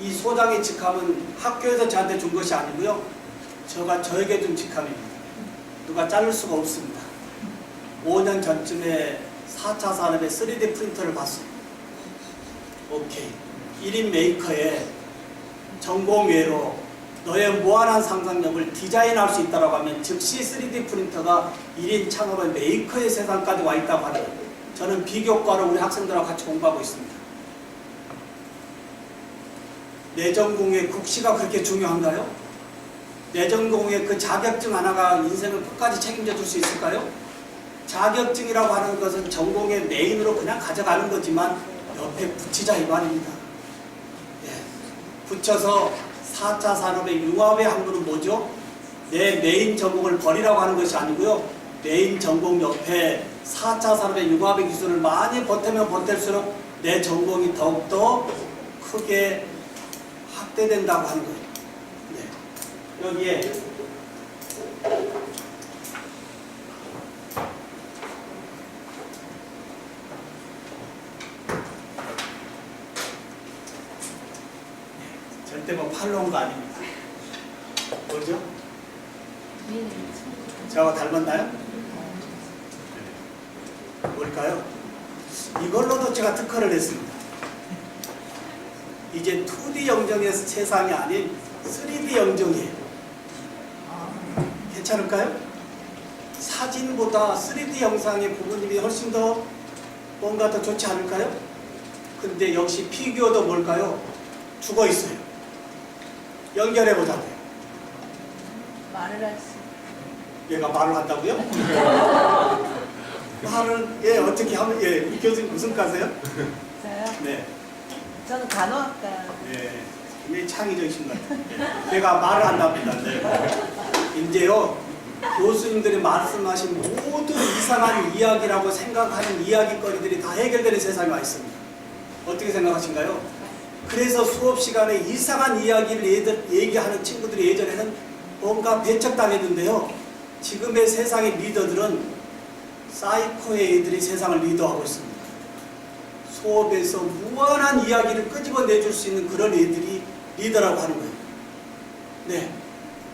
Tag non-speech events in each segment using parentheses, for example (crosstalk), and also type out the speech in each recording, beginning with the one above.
이 소장의 직함은 학교에서 저한테 준 것이 아니고요. 저가 저에게 준 직함입니다. 누가 자를 수가 없습니다. 5년 전쯤에 4차 산업의 3D 프린터를 봤어요. 오케이. 1인 메이커에 전공 외로 너의 무한한 상상력을 디자인할 수 있다고 하면 즉시 3D 프린터가 1인 창업의 메이커의 세상까지 와 있다고 하는. 저는 비교과를 우리 학생들하고 같이 공부하고 있습니다. 내 전공의 국시가 그렇게 중요한가요? 내 전공의 그 자격증 하나가 인생을 끝까지 책임져 줄 수 있을까요? 자격증이라고 하는 것은 전공의 메인으로 그냥 가져가는 거지만 옆에 붙이자 이 말입니다. 예. 붙여서 4차 산업의 융합의 항로는 뭐죠? 내 메인 전공을 버리라고 하는 것이 아니고요. 메인 전공 옆에 4차 산업의 융합의 기술을 많이 보태면 보탤수록 내 전공이 더욱더 크게 확대된다고 하는 거예요. 네. 여기에 절대 뭐 팔로 온거 아닙니다. 뭐죠? 저하고 닮았나요? 뭘까요? 이걸로도 제가 특허를 했습니다. 이제 2D 영정의 세상이 아닌 3D 영정이에요. 괜찮을까요? 사진보다 3D 영상의 부분들이 훨씬 더 뭔가 더 좋지 않을까요? 근데 역시 피규어도 뭘까요? 죽어 있어요. 연결해 보자고요. 말을 할 수. 얘가 말을 한다고요? (laughs) 말을 예 어떻게 하면 예 교수님 무슨 과세요? 네. 저는 간호학과. 예, 굉장히 창의적이신 것 같아요. 예, 제가 말을 한답니다. 네. 이제요, 교수님들이 말씀하신 모든 이상한 이야기라고 생각하는 이야기거리들이 다 해결되는 세상에 와 있습니다. 어떻게 생각하신가요? 그래서 수업 시간에 이상한 이야기를 얘들, 얘기하는 친구들이 예전에는 뭔가 배척당했는데요. 지금의 세상의 리더들은 사이코의 애들이 세상을 리더하고 있습니다. 수업에서 무한한 이야기를 끄집어내줄 수 있는 그런 애들이 리더라고 하는 거예요. 네.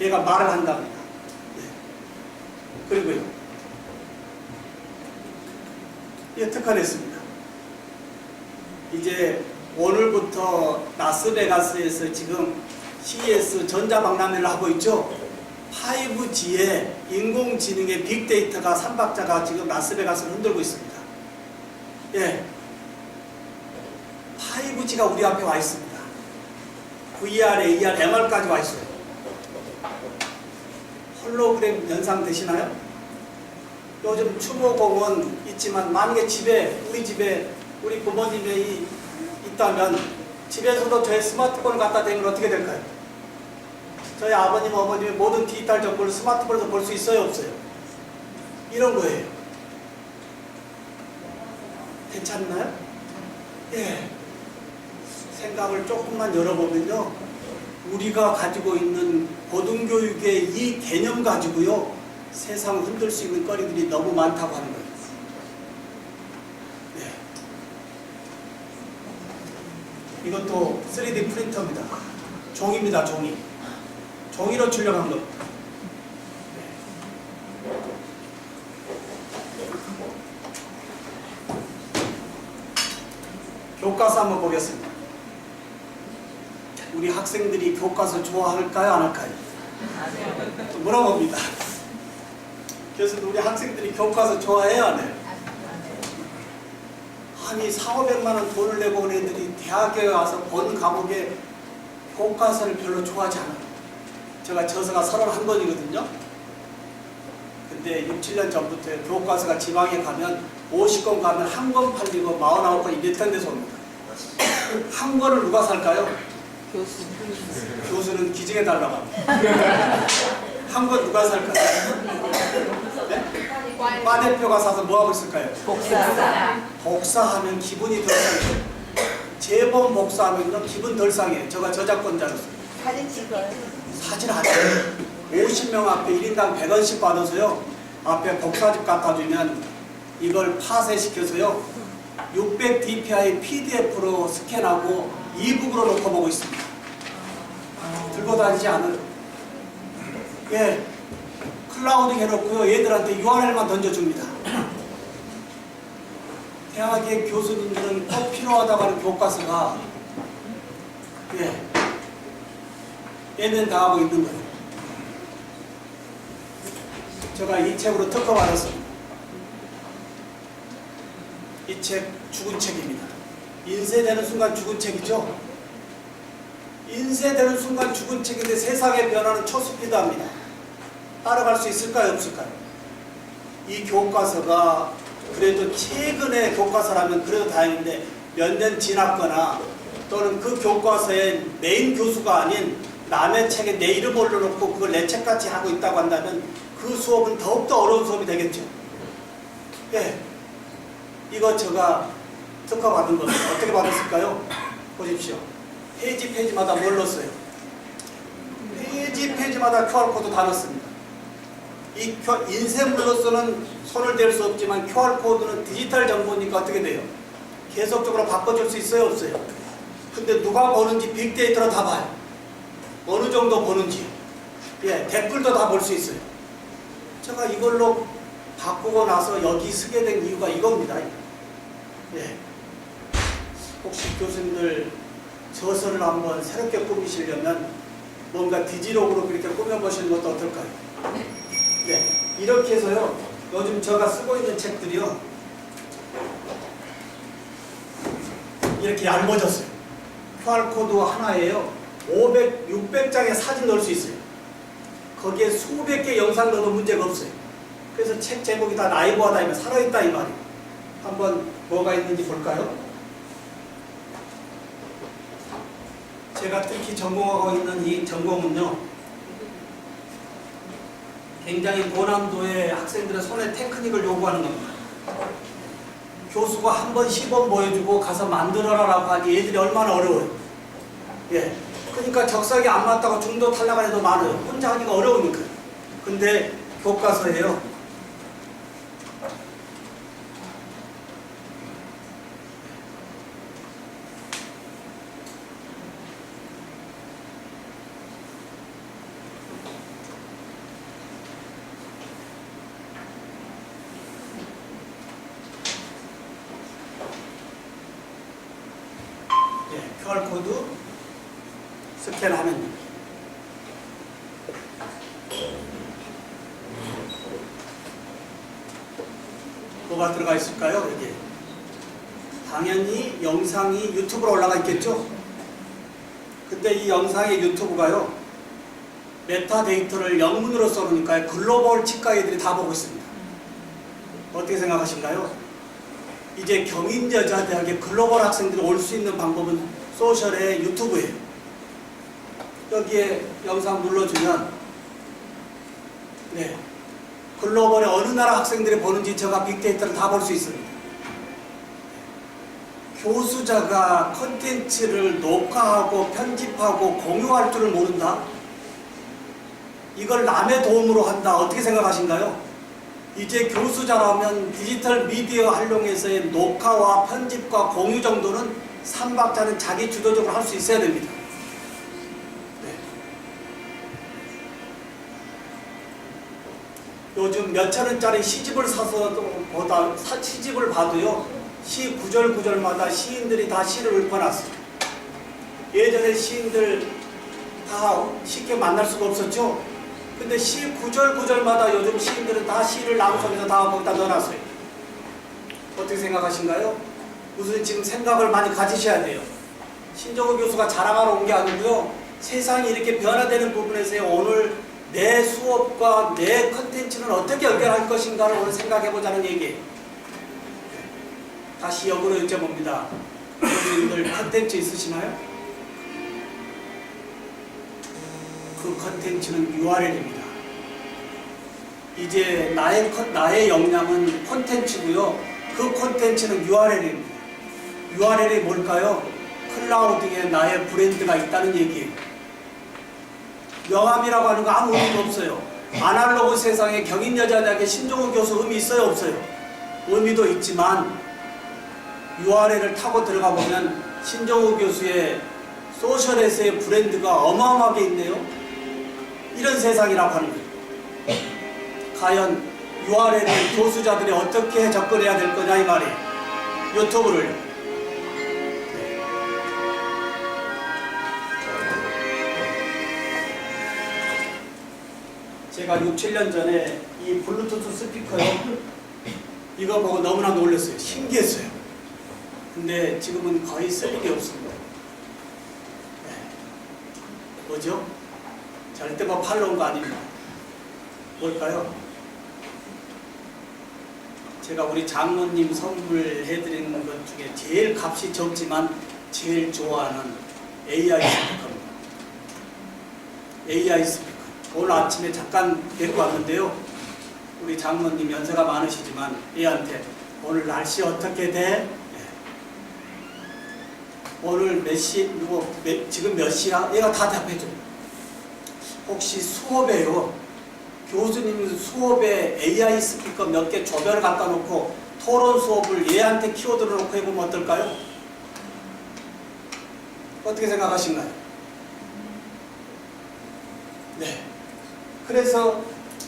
얘가 말을 한답니다. 네. 그리고요. 예, 특허냈습니다. 이제 오늘부터 라스베가스에서 지금 CES 전자박람회를 하고 있죠. 5G의 인공지능의 빅데이터가 삼박자가 지금 라스베가스를 흔들고 있습니다. 예. 5G가 우리 앞에 와 있습니다. VR, AR, MR까지 와 있어요. 홀로그램 연상 되시나요? 요즘 추모공원 있지만 만약에 집에 우리 집에 우리 부모님이 있다면 집에서도 저의 스마트폰을 갖다 대면 어떻게 될까요? 저희 아버님, 어머님의 모든 디지털 정보를 스마트폰에서 볼 수 있어요, 없어요? 이런 거예요. 괜찮나요? 예. 생각을 조금만 열어보면요. 우리가 가지고 있는 고등교육의 이 개념 가지고요. 세상을 흔들 수 있는 거리들이 너무 많다고 하는 거예요. 네. 이것도 3D 프린터입니다. 종입니다, 종이. 종이로 출력한 겁니다. 교과서 한번 보겠습니다. 우리 학생들이 교과서 좋아할까요, 안 할까요? 또 물어봅니다. 교수님, 우리 학생들이 교과서 좋아해요, 안 해요? 아니, 4, 500만 원 돈을 내고 온 애들이 대학에 와서 본 과목에 교과서를 별로 좋아하지 않아요. 제가 저서가 31권이거든요. 근데 6, 7년 전부터 교과서가 지방에 가면 50권 가면 한 권 팔리고 49권 이랬던 데서 옵니다. 한 권을 누가 살까요? 교수. 교수는 기증해 달라고 합니다. (laughs) 한권 누가 살까요? 네? 과 대표가 사서 뭐 하고 있을까요? 복사. 복사하면 기분이 덜 상해요. 재본 복사하면요 기분 덜 상해요. 제가 저작권자로서 사진 찍어요. 사진 안 해요. 50명 앞에 1인당 100원씩 받아서요. 앞에 복사집 갖다 주면 이걸 파쇄시켜서요. 600 dpi PDF로 스캔하고 이북으로 놓고 보고 있습니다. 들고 다니지 않아요. 예, 클라우드 해놓고요. 얘들한테 URL만 던져줍니다. (clears throat) 대학의 교수님들은 꼭 필요하다고 하는 교과서가 예, 예면 당하고 있는 거예요. 제가 이 책으로 특허 받았습니다. 이 책 죽은 책입니다. 인쇄되는 순간 죽은 책이죠. 인쇄되는 순간 죽은 책인데 세상의 변화는 초스피드합니다. 따라갈 수 있을까요? 없을까요? 이 교과서가 그래도 최근의 교과서라면 그래도 다행인데 몇 년 지났거나 또는 그 교과서의 메인 교수가 아닌 남의 책에 내 이름 올려놓고 그걸 내 책같이 하고 있다고 한다면 그 수업은 더욱더 어려운 수업이 되겠죠. 예. 이거 제가 특허 받은 겁니다. 어떻게 받았을까요? 보십시오. 페이지 페이지마다 뭘 넣었어요? 페이지 페이지마다 QR코드 다 넣었습니다. 이 큐- 인쇄물로서는 손을 댈 수 없지만 QR코드는 디지털 정보니까 어떻게 돼요? 계속적으로 바꿔줄 수 있어요? 없어요? 근데 누가 보는지 빅데이터로 다 봐요. 어느 정도 보는지. 예, 댓글도 다 볼 수 있어요. 제가 이걸로 바꾸고 나서 여기 쓰게 된 이유가 이겁니다. 예. 혹시 교수님들 저서를 한번 새롭게 꾸미시려면 뭔가 디지록으로 그렇게 꾸며보시는 것도 어떨까요? 네. 이렇게 해서요. 요즘 제가 쓰고 있는 책들이요. 이렇게 얇아졌어요. QR코드 하나에요. 500, 600장의 사진 넣을 수 있어요. 거기에 수백 개 영상 넣어도 문제가 없어요. 그래서 책 제목이 다 라이브하다 이면 살아있다 이 말이에요. 한번 뭐가 있는지 볼까요? 제가 특히 전공하고 있는 이 전공은요. 굉장히 고난도의 학생들의 손에 테크닉을 요구하는 겁니다. 교수가 한 번 시범 보여주고 가서 만들어라 라고 하니 얘들이 얼마나 어려워요. 예. 그러니까 적성이 안 맞다고 중도 탈락한 애도 많아요. 혼자 하기가 어려우니까. 근데 교과서예요. 예, QR코드 스캔하면 됩니다. 뭐가 들어가 있을까요? 여기 당연히 영상이 유튜브로 올라가 있겠죠? 근데 이 영상의 유튜브가요 메타데이터를 영문으로 써놓으니까 글로벌 치과의들이 다 보고 있습니다. 어떻게 생각하신가요? 이제 경인여자대학의 글로벌 학생들이 올 수 있는 방법은 소셜의 유튜브예요. 여기에 영상 눌러주면 네 글로벌의 어느 나라 학생들이 보는지 제가 빅데이터를 다 볼 수 있습니다. 교수자가 컨텐츠를 녹화하고 편집하고 공유할 줄을 모른다? 이걸 남의 도움으로 한다. 어떻게 생각하신가요? 이제 교수자라면 디지털 미디어 활용해서의 녹화와 편집과 공유 정도는 삼박자는 자기 주도적으로 할 수 있어야 됩니다. 네. 요즘 몇천 원짜리 시집을 사서 보다 사- 시집을 봐도요 시 구절 구절마다 시인들이 다 시를 읊어놨어요. 예전에 시인들 다 쉽게 만날 수가 없었죠. 근데 시 구절 구절마다 요즘 시인들은 다 시를 나무속에서 다 거기다 넣어놨어요. 어떻게 생각하신가요? 무슨 지금 생각을 많이 가지셔야 돼요. 신정우 교수가 자랑하러 온 게 아니고요. 세상이 이렇게 변화되는 부분에서 오늘 내 수업과 내 컨텐츠는 어떻게 연결할 것인가를 오늘 생각해보자는 얘기예요. 다시 역으로 여쭤봅니다. 여러분들 컨텐츠 있으시나요? 그 컨텐츠는 URL입니다. 이제 나의 컨- 나의 역량은 콘텐츠고요. 그 콘텐츠는 URL입니다. URL이 뭘까요? 클라우드에 나의 브랜드가 있다는 얘기예요. 명함이라고 하는 거 아무 의미가 없어요. 아날로그 세상에 경인여자대학의 신종우 교수 의미 있어요? 없어요? 의미도 있지만 URL을 타고 들어가 보면 신종우 교수의 소셜에서의 브랜드가 어마어마하게 있네요. 이런 세상이라고 하는 거예요. 과연 URL을 교수자들이 어떻게 접근해야 될 거냐 이 말이에요. 유튜브를. 제가 6, 7년 전에 이 블루투스 스피커요. 이거 보고 너무나 놀랐어요. 신기했어요. 근데 지금은 거의 쓸 일이 없습니다. 네. 뭐죠? 절대 뭐 팔러 온 거 아닙니다. 뭘까요? 제가 우리 장모님 선물해드리는 것 중에 제일 값이 적지만 제일 좋아하는 AI 스피커입니다. AI 스피커. 오늘 아침에 잠깐 데리고 왔는데요. 우리 장모님 연세가 많으시지만 얘한테 오늘 날씨 어떻게 돼? 예. 오늘 몇 시, 누구, 몇- 지금 몇 시야? 얘가 다 답해줘요. 혹시 수업에요. 교수님 수업에 AI 스피커 몇 개 조별 갖다 놓고 토론 수업을 얘한테 키워드로 놓고 해보면 어떨까요? 어떻게 생각하신가요? 그래서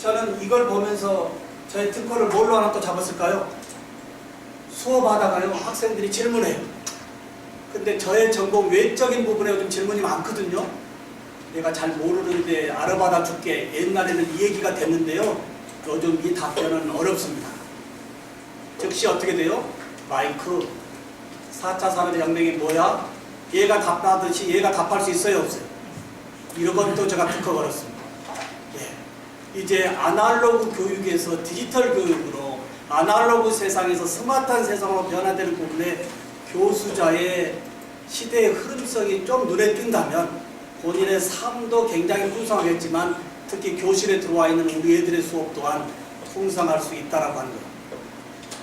저는 이걸 보면서 저의 특허를 뭘로 하나 또 잡았을까요? 수업하다가요 학생들이 질문해요. 근데 저의 전공 외적인 부분에 좀 질문이 많거든요. 내가 잘 모르는데 알아봐다 줄게. 옛날에는 이 얘기가 됐는데요. 요즘 이 답변은 어렵습니다. 즉시 어떻게 돼요? 마이크 4차 산업 혁명이 뭐야? 얘가 답하듯이 얘가 답할 수 있어요 없어요? 이런 것도 제가 특허 걸었습니다. 예. 이제 아날로그 교육에서 디지털 교육으로 아날로그 세상에서 스마트한 세상으로 변화되는 부분에 교수자의 시대의 흐름성이 좀 눈에 띈다면 본인의 삶도 굉장히 풍성하겠지만 특히 교실에 들어와 있는 우리 애들의 수업 또한 풍성할 수 있다라고 하는 거예요.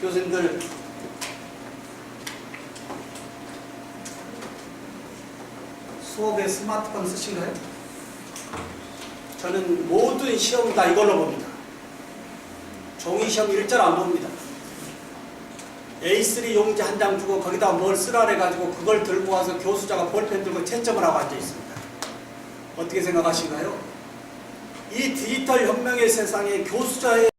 교수님들 수업에 스마트폰 쓰신가요? 저는 모든 시험 다 이걸로 봅니다. 종이 시험 일절 안 봅니다. A3 용지 한 장 주고 거기다 뭘 쓰라 해가지고 그걸 들고 와서 교수자가 볼펜 들고 채점을 하고 앉아 있습니다. 어떻게 생각하신가요? 이 디지털 혁명의 세상에 교수자의